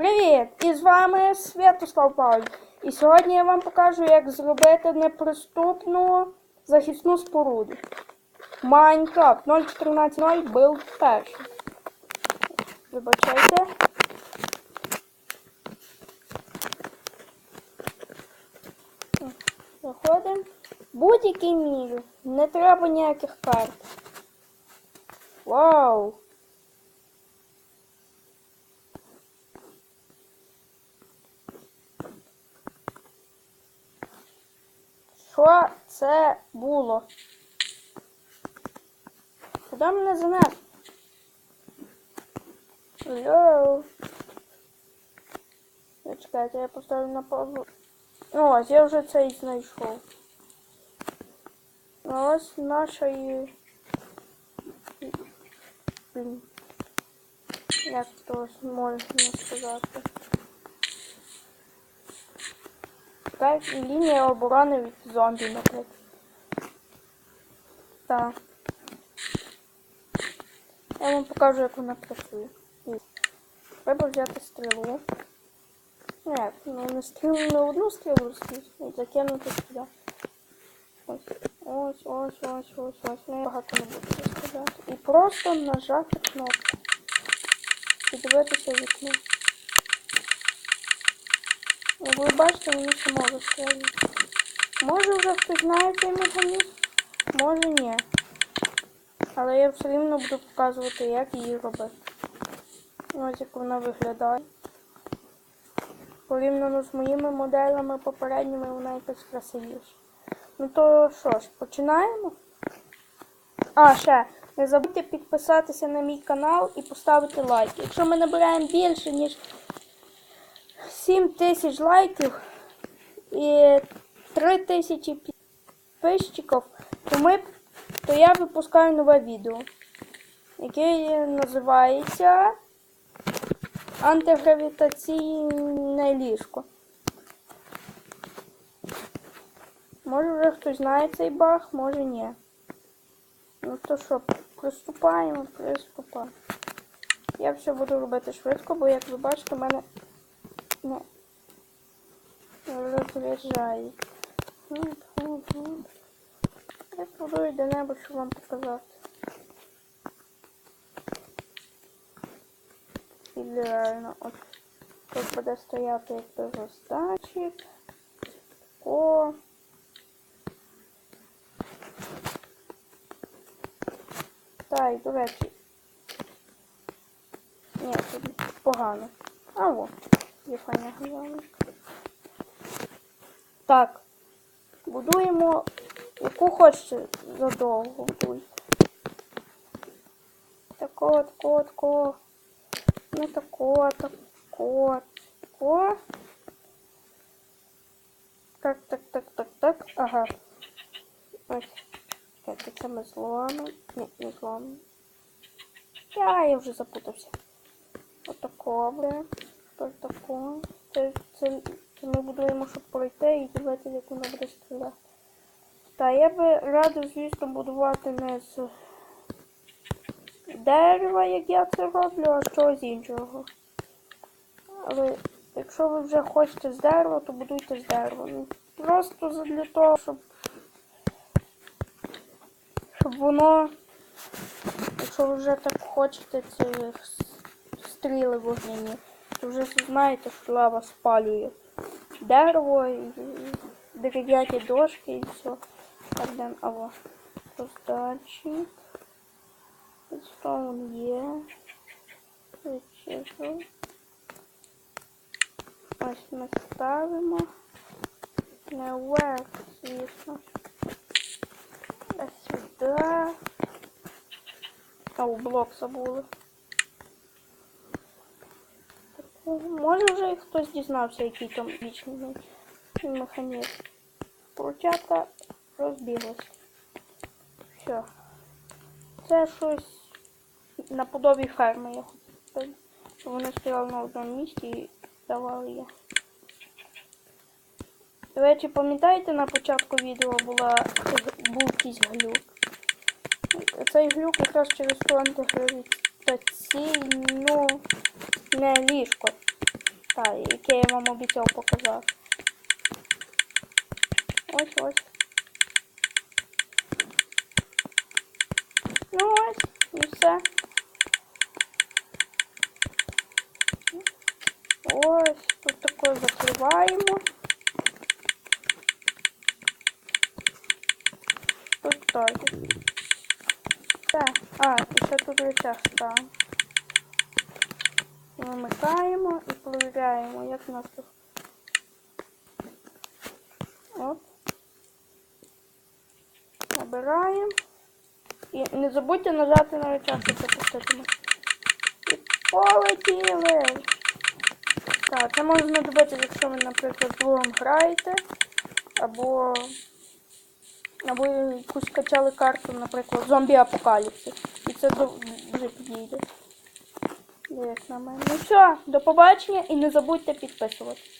Привіт! І з вами Святослав Павль. І сьогодні я вам покажу, як зробити неприступну захисну споруду. Майнкрафт 0.14.0 був перший. Вибачайте. Заходимо. Будь-який мір. Не треба ніяких карт. Вау! Що це було? Куди мене занес? Алло. Чекайте, я поставлю на паузу. Ну, ось, я вже цей знайшов. Ну, ось наша і... Блін. Як то можна сказати? І лінія оборони від зомбі, наприклад. Так. Я вам покажу, як вона працює. Треба взяти стрілу. Ні, ну не стрілу, не одну стрілу і закинути сюди. Ось, ось, ось, ось, ось, ось. Ну, багато не буду стріляти. І просто нажати кнопку. І дивитися вікно. Як ви бачите, воно само вистрілює. Може вже хтось знає цей механізм, може ні. Але я все рівно буду показувати, як її робити. Ось як вона виглядає. Порівняно з моїми моделями попередніми вона якась красивіша. Ну то що ж, починаємо? А, ще, не забудьте підписатися на мій канал і поставити лайк. Якщо ми набираємо більше, ніж 7 тисяч лайків і 3 тисячі підписчиків, то, ми, то я випускаю нове відео, яке називається Антигравітаційне ліжко. Може вже хтось знає цей баг, може ні. Ну то що, приступаємо, приступаємо. Я все буду робити швидко, бо як ви бачите, в мене не розряджає. Я спробую де-небудь, щоб вам показати. Ідеально. От тут буде стояти як розтачик. О. Та, і до речі. Ні, тут погано. А во, є файна глянка. Так. Будуємо яку хочете задовго будуйте. Такого, такого, такого. Ну такого, такого, такого. Так, так, так, так, так. Ага. Ось. Чекайте, це ми зломимо. Ні, не зломимо. Я, я вже запутався. Отакого, бля. Тепер такого. Це, це, це ми будуємо, щоб пройти і дивитися, як воно буде стріляти. Та я би радив, звісно, будувати не з дерева, як я це роблю, а чогось іншого. Але якщо ви вже хочете з дерева, то будуйте з дерева. Ну, Просто для того, щоб щоб воно, якщо ви вже так хочете ці стріли вогняні, вже знаєте, що лава спалює дерево і дерев'яні дошки і все. Так, дам, аво. Роздачі. Стоун є. Вичезу. Ось ми ставимо. Не вверх, звісно. А сюди. А у блок забули. Може вже хтось дізнався, який там вічний механізм. Поручата розбіглась. Все. Це щось наподобі ферми. Я хочу, щоб вони стояли на одному місці і давали їх. До речі, пам'ятаєте, на початку відео була, був якийсь глюк? Цей глюк якраз через ту антигравітаційну не ліжко. Так, яке я вам обіцяв показати. Ось ось. Ну ось, і все. Ось, тут таке закриваємо. Тут теж. Все. А, і ще тут речах ставимо. Вимикаємо і перевіряємо, як у нас тут. От. Набираємо. І не забудьте нажати на речах, щоб запустити. І полетіли! Так, це може знадобитися, якщо ви, наприклад, другом граєте, або, або якусь качали карту, наприклад, зомбі апокаліпсис. І це дуже підійде. Як на мене. Ну все, до побачення і не забудьте підписуватися.